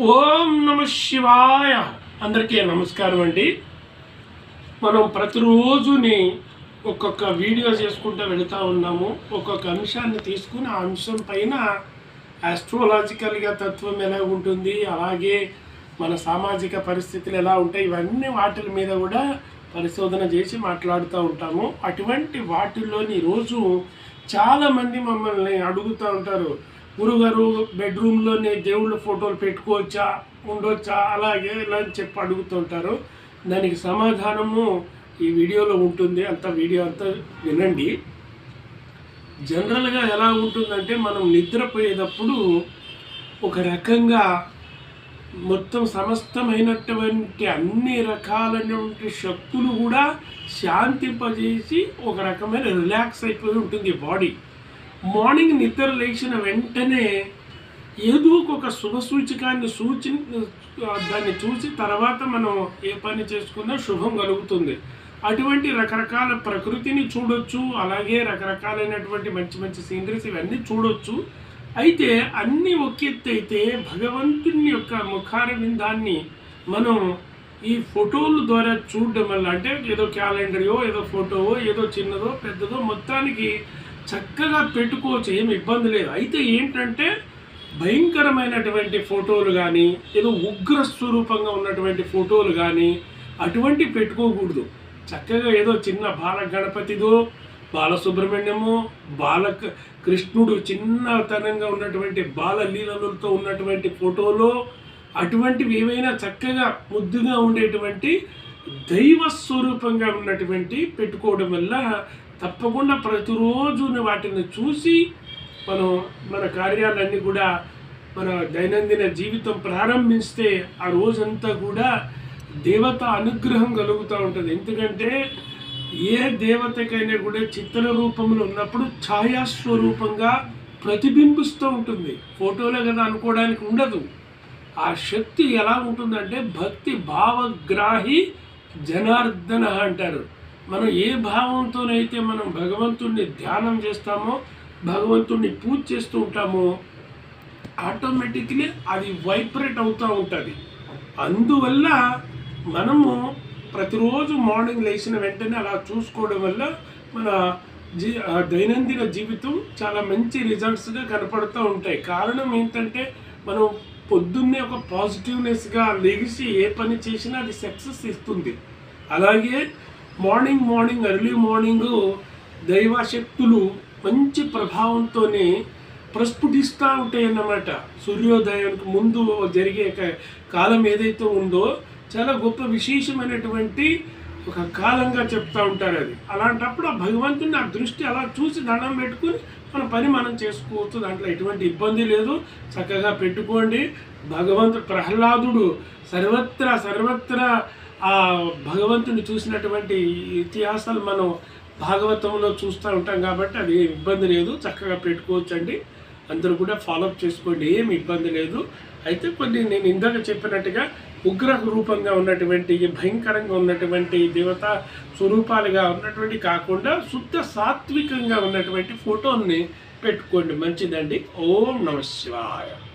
ఓం నమ శివాయ. అందరికీ నమస్కారం అండి. మనం ప్రతిరోజుని ఒక్కొక్క వీడియో చేసుకుంటూ వెళుతూ ఉన్నాము. ఒక్కొక్క అంశాన్ని తీసుకుని ఆ అంశం పైన ఆస్ట్రోలాజికల్గా తత్వం ఎలా ఉంటుంది అలాగే మన సామాజిక పరిస్థితులు ఎలా ఉంటాయి ఇవన్నీ వాటి మీద కూడా పరిశోధన చేసి మాట్లాడుతూ ఉంటాము. అటువంటి వాటిల్లోని రోజు చాలామంది మమ్మల్ని అడుగుతూ ఉంటారు. గురుగారు బెడ్రూమ్లోనే దేవుళ్ళ ఫోటోలు పెట్టుకోవచ్చా ఉండొచ్చా అలాగే ఇలా అని చెప్పి అడుగుతుంటారు. దానికి సమాధానము ఈ వీడియోలో ఉంటుంది. అంత వీడియో అంతా వినండి. జనరల్గా ఎలా ఉంటుందంటే మనం నిద్రపోయేటప్పుడు ఒక రకంగా మొత్తం సమస్తమైనటువంటి అన్ని రకాలైనటువంటి శక్తులు కూడా శాంతింపజేసి ఒక రకమైన రిలాక్స్ అయిపోయి ఉంటుంది బాడీ. మార్నింగ్ నిద్ర లేచిన వెంటనే ఏదో ఒక శుభ సూచకాన్ని సూచి దాన్ని చూసి తర్వాత మనం ఏ పని చేసుకున్నా శుభం కలుగుతుంది. అటువంటి రకరకాల ప్రకృతిని చూడొచ్చు అలాగే రకరకాలైనటువంటి మంచి మంచి సీనరీస్ ఇవన్నీ చూడొచ్చు. అయితే అన్నీ ఒకెత్తైతే భగవంతుని యొక్క ముఖారవిందాన్ని మనం ఈ ఫోటోల ద్వారా చూడడం వల్ల అంటే ఏదో క్యాలెండరో ఏదో ఫోటోవో ఏదో చిన్నదో పెద్దదో మొత్తానికి చక్కగా పెట్టుకోవచ్చు ఏమి ఇబ్బంది లేదు. అయితే ఏంటంటే భయంకరమైనటువంటి ఫోటోలు కానీ ఏదో ఉగ్ర స్వరూపంగా ఉన్నటువంటి ఫోటోలు కానీ అటువంటి పెట్టుకోకూడదు. చక్కగా ఏదో చిన్న బాల గణపతిదో బాలసుబ్రహ్మణ్యము బాల కృష్ణుడు చిన్నతనంగా ఉన్నటువంటి బాల లీలలతో ఉన్నటువంటి ఫోటోలో అటువంటివి ఏవైనా చక్కగా ముద్దుగా ఉండేటువంటి దైవ స్వరూపంగా ఉన్నటువంటి పెట్టుకోవడం వల్ల తప్పకుండా ప్రతిరోజు వాటిని చూసి మనం మన కార్యాలన్నీ కూడా మన దైనందిన జీవితం ప్రారంభిస్తే ఆ రోజంతా కూడా దేవత అనుగ్రహం కలుగుతూ ఉంటుంది. ఎందుకంటే ఏ దేవతకైనా కూడా చిత్ర రూపంలో ఉన్నప్పుడు ఛాయాస్వరూపంగా ప్రతిబింబిస్తూ ఉంటుంది. ఫోటోలే కదా అనుకోవడానికి ఉండదు. ఆ శక్తి ఎలా ఉంటుందంటే భక్తి భావగ్రాహి జనార్దన అంటారు. మనం ఏ భావంతోనైతే మనం భగవంతుణ్ణి ధ్యానం చేస్తామో భగవంతుణ్ణి పూజ చేస్తూ ఉంటామో ఆటోమేటిక్లీ అది వైబ్రేట్ అవుతూ ఉంటుంది. అందువల్ల మనము ప్రతిరోజు మార్నింగ్ లేచిన వెంటనే అలా చూసుకోవడం వల్ల మన జీ దైనందిన జీవితం చాలా మంచి రిజల్ట్స్గా కనపడుతూ ఉంటాయి. కారణం ఏంటంటే మనం పొద్దున్నే ఒక పాజిటివ్నెస్గా లెగిసి ఏ పని చేసినా అది సక్సెస్ ఇస్తుంది. అలాగే మార్నింగ్ మార్నింగ్ ఎర్లీ మార్నింగ్ దైవశక్తులు మంచి ప్రభావంతోనే ప్రస్ఫుటిస్తూ ఉంటాయి అన్నమాట సూర్యోదయానికి ముందు జరిగే కాలం ఏదైతే ఉందో చాలా గొప్ప విశేషమైనటువంటి ఒక కాలంగా చెప్తా ఉంటారు అది. అలాంటప్పుడు ఆ భగవంతుని ఆ దృష్టి అలా చూసి దండం పెట్టుకుని మన పని మనం చేసుకోవచ్చు. దాంట్లో ఎటువంటి ఇబ్బంది లేదు. చక్కగా పెట్టుకోండి. భగవంతుడు ప్రహ్లాదుడు సర్వత్రా సర్వత్రా ఆ భగవంతుని చూసినటువంటి ఇతిహాసాలు మనం భాగవతంలో చూస్తూ ఉంటాం కాబట్టి అది ఏమి ఇబ్బంది లేదు. చక్కగా పెట్టుకోవచ్చండి. అందరూ కూడా ఫాలోఅప్ చేసుకోండి. ఏమి ఇబ్బంది లేదు. అయితే కొన్ని నేను ఇందాక చెప్పినట్టుగా ఉగ్ర రూపంగా ఉన్నటువంటి భయంకరంగా ఉన్నటువంటి దేవతా స్వరూపాలుగా ఉన్నటువంటి కాకుండా శుద్ధ సాత్వికంగా ఉన్నటువంటి ఫోటోల్ని పెట్టుకోండి. మంచిదండి. ఓం నమ శివాయ.